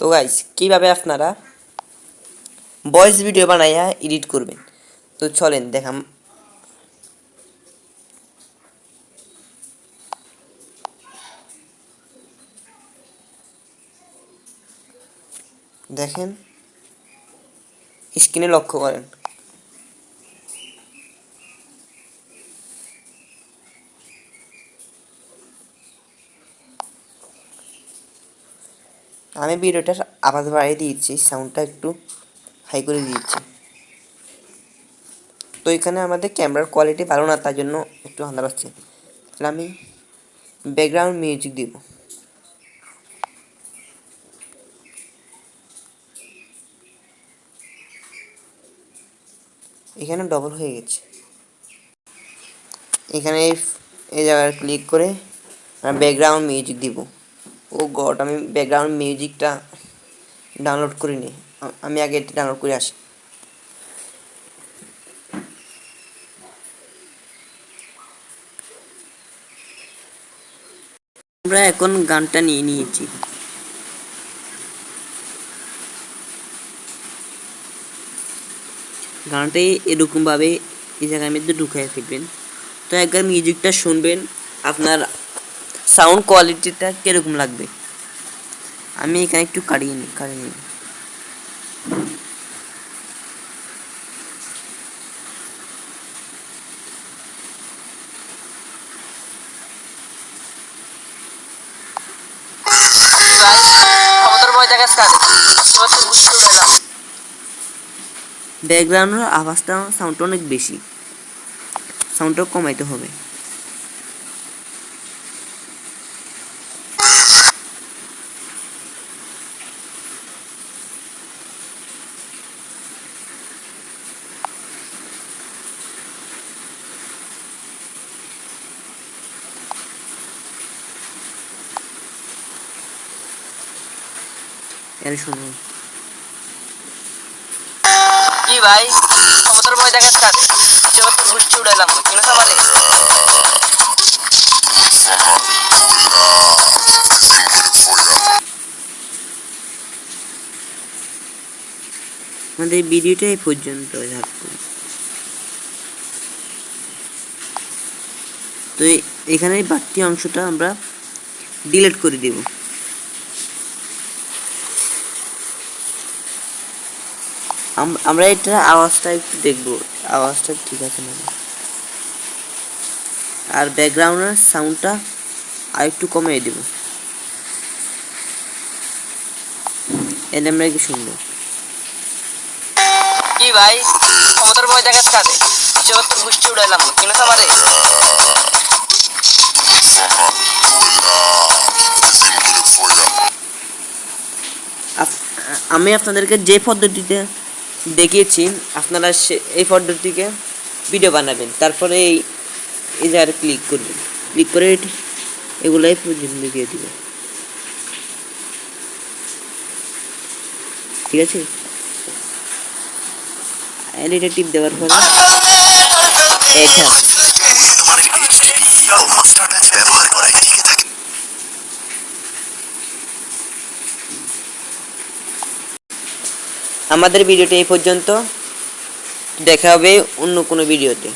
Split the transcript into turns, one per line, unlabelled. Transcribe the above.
তো গাইজ কীভাবে আপনারা ভয়েস ভিডিও বানাইয়া এডিট করবেন? তো চলেন, দেখাম। দেখেন স্ক্রিনে লক্ষ্য করেন। আমি ভিডিওটার আওয়াজ বাড়িয়ে দিয়েছি সাউন্ডটা একটু হাই করে দিয়েছি। তো এখানে আমাদের ক্যামেরার কোয়ালিটি ভালো না, তার জন্য একটু আন্দাজ পাচ্ছে তাহলে আমি ব্যাকগ্রাউন্ড মিউজিক দিব। এখানে ডবল হয়ে গেছে। এখানে এই- এই জায়গায় ক্লিক করে ব্যাকগ্রাউন্ড মিউজিক দিব। ও গড, আমি ব্যাকগ্রাউন্ড মিউজিকটা ডাউনলোড করিনি। আমি আগে এটা ডাউনলোড করে আসি। আমরা এখন গানটা নিয়ে নিয়েছি। গানটাই এরকমভাবে এই জায়গার মধ্যে ঢুকাই ফেলবেন তো একবার মিউজিকটা শুনবেন। আপনার সাউন্ড কোয়ালিটিটা কীরকম লাগবে? আমি এখানে একটু কাটিয়ে নিই কাটিয়ে নিই ব্যাকগ্রাউন্ডের আওয়াজটা সাউন্ডটা অনেক বেশি। সাউন্ডটা কমাইতে হবে। এর শুনুন।
কি ভাই? ক্ষমতার বয় দেখা স্কার তোমার তো বুঝতে উড়াইলাম। কেন সবারে
আমাদের। ভিডিওটা এই পর্যন্ত থাকতো তো এখানে বাড়তি অংশটা আমরা ডিলিট করে দেব। আমরা এটা আওয়াজটা একটু দেখব। আওয়াজটা ঠিক আছে না? আর ব্যাকগ্রাউন্ডের সাউন্ডটা আর একটু কমিয়ে দেব। এনে আমরা কি শুনব?
কি ভাই? ক্ষমতার বয় দেখা স্কার তোমার তো বুঝতে উড়াইলাম। কেন
আপ- আমি আপনাদেরকে যে পদ্ধতিতে দেখিয়েছি, আপনারা এই ফটোটিকে ভিডিও বানাবেন। তারপরে এই এই জায়গায় ক্লিক করবেন। ক্লিক করে এটি- এগুলাই দেখিয়ে দিবে। ঠিক আছে? এটা টিপ দেওয়ার পরে এটা আমাদের ভিডিওটি এই পর্যন্ত। দেখা হবে অন্য কোনো ভিডিওতে।